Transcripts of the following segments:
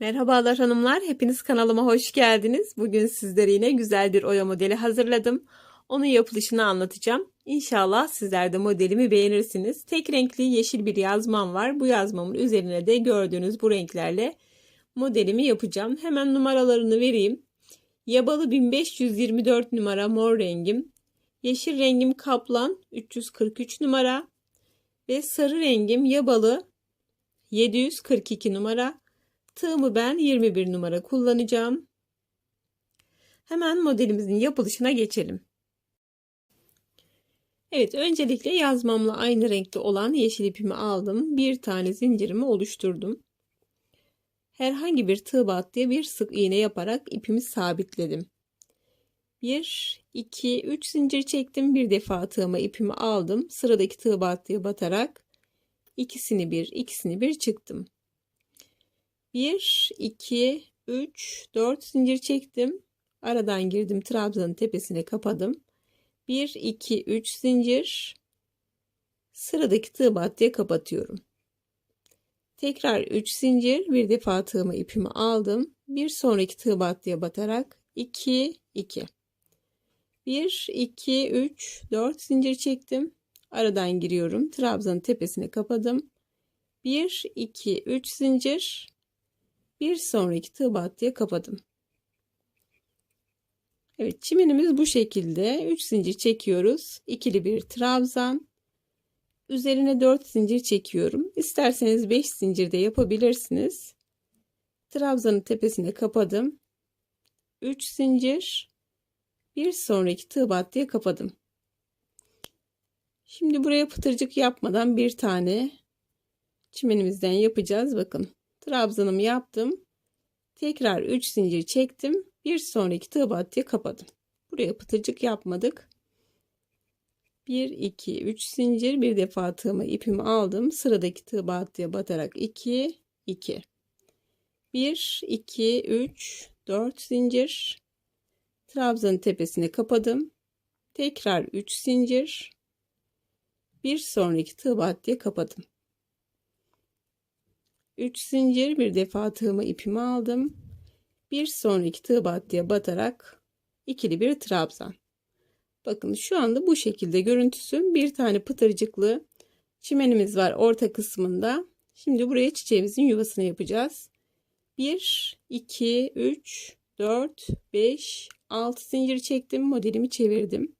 Merhabalar hanımlar, hepiniz kanalıma hoş geldiniz. Bugün sizlere yine güzel bir oya modeli hazırladım. Onun yapılışını anlatacağım. İnşallah sizler de modelimi beğenirsiniz. Tek renkli yeşil bir yazmam var. Bu yazmamın üzerine de gördüğünüz bu renklerle modelimi yapacağım. Hemen numaralarını vereyim. Yabalı 1524 numara mor rengim. Yeşil rengim kaplan 343 numara. Ve sarı rengim yabalı 742 numara. Tığımı ben 21 numara kullanacağım. Hemen modelimizin yapılışına geçelim. Evet öncelikle yazmamla aynı renkte olan yeşil ipimi aldım. Bir tane zincirimi oluşturdum. Herhangi bir tığ battıya bir sık iğne yaparak ipimi sabitledim. 1, 2, 3 zincir çektim. Bir defa tığıma ipimi aldım. Sıradaki tığ battıya batarak ikisini bir, ikisini bir çıktım. 1, 2, 3, 4 zincir çektim. Aradan girdim. Trabzanın tepesine kapadım. 1, 2, 3 zincir. Sıradaki tığ battıya kapatıyorum. Tekrar 3 zincir. Bir defa tığımı ipimi aldım. Bir sonraki tığ battıya batarak 2, 2. 1, 2, 3, 4 zincir çektim. Aradan giriyorum. Trabzanın tepesine kapadım. 1, 2, 3 zincir bir sonraki tığ battıya kapadım. Evet çimenimiz bu şekilde 3 zincir çekiyoruz. İkili bir trabzan. Üzerine 4 zincir çekiyorum. İsterseniz 5 zincir de yapabilirsiniz. Trabzanın tepesine kapadım. 3 zincir. Bir sonraki tığ battıya kapadım. Şimdi buraya pıtırcık yapmadan bir tane çimenimizden yapacağız. Bakın trabzanımı yaptım. Tekrar 3 zincir çektim. Bir sonraki tığ battıya kapadım. Buraya pıtırcık yapmadık. 1 2 3 zincir bir defa tığımı ipimi aldım. Sıradaki tığ battıya batarak 2 2 1 2 3 4 zincir trabzanın tepesine kapadım. Tekrar 3 zincir bir sonraki tığ battıya kapadım. 3 zincir bir defa tığımı ipimi aldım. Bir sonraki tığ battıya batarak ikili bir trabzan. Bakın şu anda bu şekilde görüntüsü. Bir tane pıtırcıklı çimenimiz var orta kısmında. Şimdi buraya çiçeğimizin yuvasını yapacağız. 1, 2, 3, 4, 5, 6 zincir çektim. Modelimi çevirdim.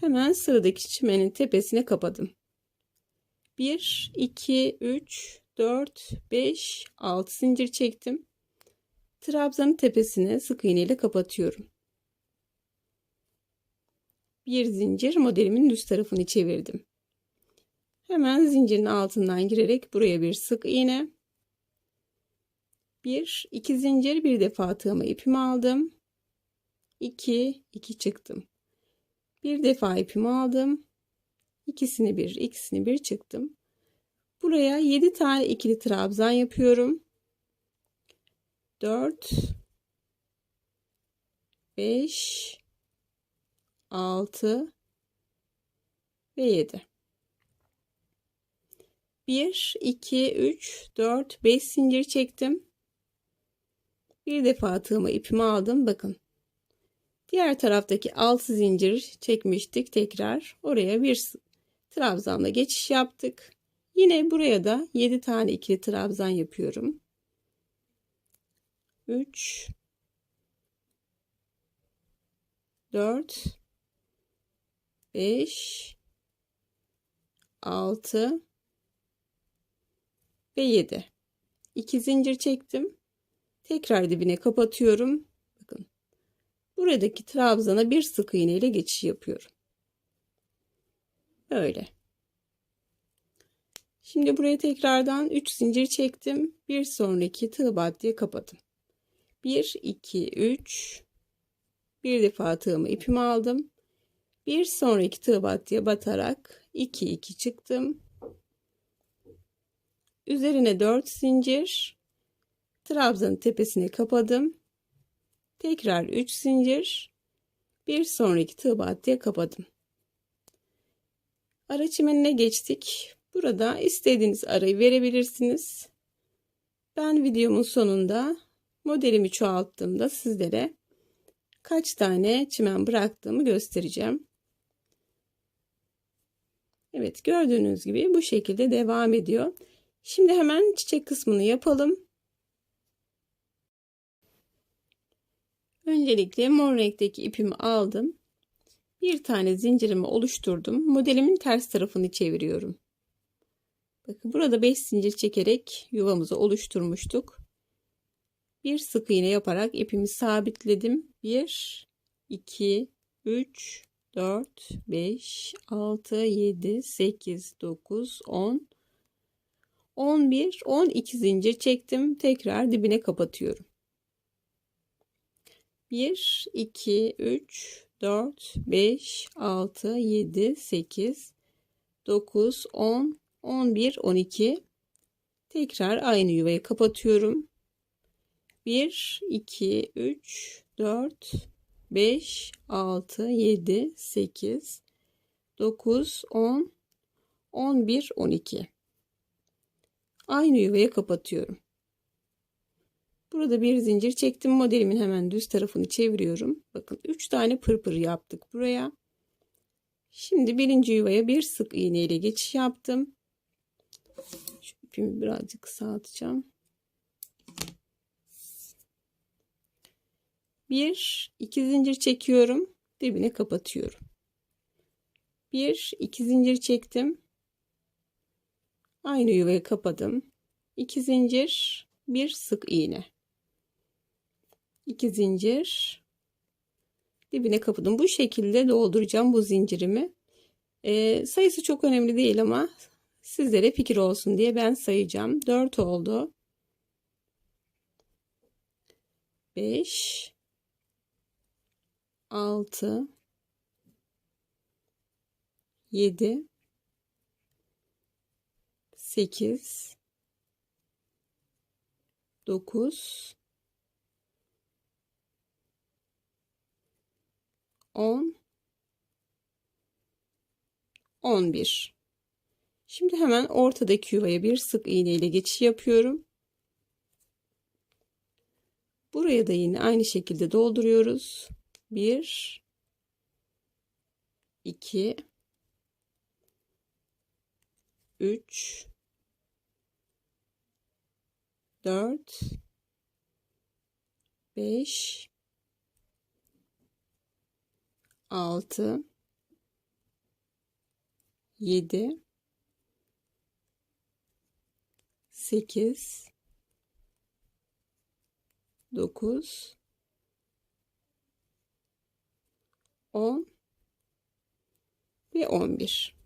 Hemen sıradaki çimenin tepesine kapadım. 1, 2, 3, 4, 5, 6 zincir çektim. Trabzanın tepesine sık iğne ile kapatıyorum. Bir zincir modelimin üst tarafını çevirdim. Hemen zincirin altından girerek buraya bir sık iğne. Bir, iki zincir bir defa tığıma ipimi aldım. 2, 2 çıktım. Bir defa ipimi aldım. İkisini bir, ikisini bir çıktım. Buraya 7 tane ikili trabzan yapıyorum. 4 5 6 ve 7. 1 2 3 4 5 zincir çektim. Bir defa tığımı ipimi aldım. Bakın. Diğer taraftaki 6 zincir çekmiştik tekrar. Oraya bir trabzanla geçiş yaptık. Yine buraya da 7 tane ikili trabzan yapıyorum. 3 4 5 6 ve 7 2 zincir çektim tekrar dibine kapatıyorum bakın buradaki trabzana bir sık iğne ile geçiş yapıyorum böyle Şimdi buraya tekrardan 3 zincir çektim. Bir sonraki tığ battıya kapadım. 1 2 3 bir defa tığımı ipimi aldım. Bir sonraki tığ battıya batarak 2 2 çıktım. Üzerine 4 zincir. Trabzanın tepesine kapadım. Tekrar 3 zincir. Bir sonraki tığ battıya kapadım. Ara çimenine geçtik. Burada istediğiniz arayı verebilirsiniz. Ben videomun sonunda modelimi çoğalttığımda sizlere kaç tane çimen bıraktığımı göstereceğim. Evet gördüğünüz gibi bu şekilde devam ediyor. Şimdi hemen çiçek kısmını yapalım. Öncelikle mor renkteki ipimi aldım. Bir tane zincirimi oluşturdum. Modelimin ters tarafını çeviriyorum. Bakın burada 5 zincir çekerek yuvamızı oluşturmuştuk. Bir sık iğne yaparak ipimi sabitledim. 1 2 3 4 5 6 7 8 9 10 11 12 zincir çektim. Tekrar dibine kapatıyorum. 1 2 3 4 5 6 7 8 9 10 11 12 tekrar aynı yuvayı kapatıyorum. 1 2 3 4 5 6 7 8 9 10 11 12 aynı yuvaya kapatıyorum burada bir zincir çektim modelimin hemen düz tarafını çeviriyorum bakın 3 tane pırpır yaptık buraya şimdi birinci yuvaya bir sık iğne ile geçiş yaptım şu ipimi birazcık kısaltacağım. Bir, iki zincir çekiyorum. Dibine kapatıyorum. Bir, iki zincir çektim. Aynı yuvayı kapadım. İki zincir, bir sık iğne. İki zincir, dibine kapadım. Bu şekilde dolduracağım bu zincirimi. E, sayısı çok önemli değil ama Sizlere fikir olsun diye ben sayacağım. 4 oldu. 5 6 7 8 9 10 11 Şimdi hemen ortadaki yuvaya bir sık iğne ile geçiş yapıyorum. Buraya da yine aynı şekilde dolduruyoruz. 1 2 3 4 5 6 7 8 9 10 ve 11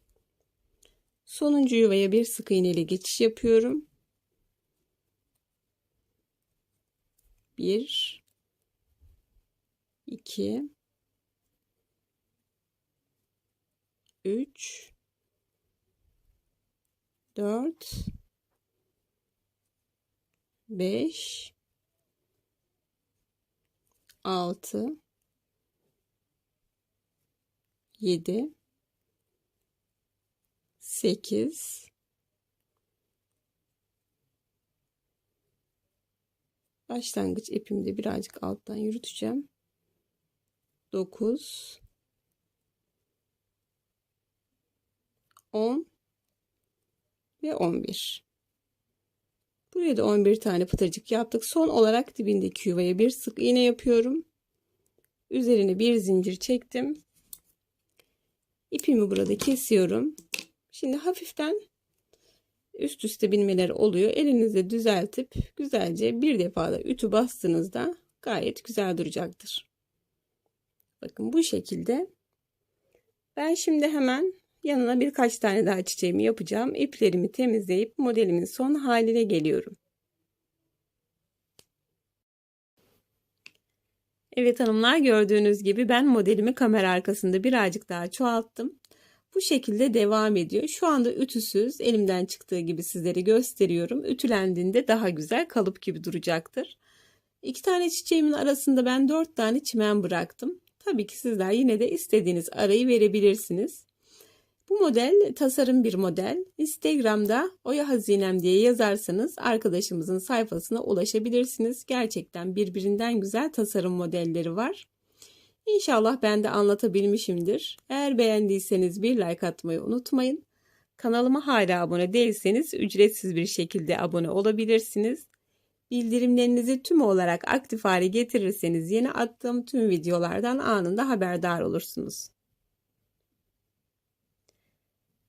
sonuncu yuvaya bir sık iğne ile geçiş yapıyorum. 1 2 3 4 5 6 7 8 başlangıç ipimi de birazcık alttan yürüteceğim. 9 10 ve 11 Buraya da 11 tane pıtırcık yaptık. Son olarak dibindeki yuvaya bir sık iğne yapıyorum. Üzerine bir zincir çektim. İpimi burada kesiyorum. Şimdi hafiften üst üste binmeler oluyor. Elinizle düzeltip güzelce bir defada ütü bastığınızda gayet güzel duracaktır. Bakın bu şekilde. Ben şimdi hemen Yanına birkaç tane daha çiçeğimi yapacağım. İplerimi temizleyip modelimin son haline geliyorum. Evet hanımlar gördüğünüz gibi ben modelimi kamera arkasında birazcık daha çoğalttım. Bu şekilde devam ediyor. Şu anda ütüsüz elimden çıktığı gibi sizlere gösteriyorum. Ütülendiğinde daha güzel kalıp gibi duracaktır. İki tane çiçeğimin arasında ben dört tane çimen bıraktım. Tabii ki sizler yine de istediğiniz arayı verebilirsiniz. Bu model tasarım bir model. Instagram'da Oya Hazinem diye yazarsanız arkadaşımızın sayfasına ulaşabilirsiniz. Gerçekten birbirinden güzel tasarım modelleri var. İnşallah ben de anlatabilmişimdir. Eğer beğendiyseniz bir like atmayı unutmayın. Kanalıma hala abone değilseniz ücretsiz bir şekilde abone olabilirsiniz. Bildirimlerinizi tüm olarak aktif hale getirirseniz yeni attığım tüm videolardan anında haberdar olursunuz.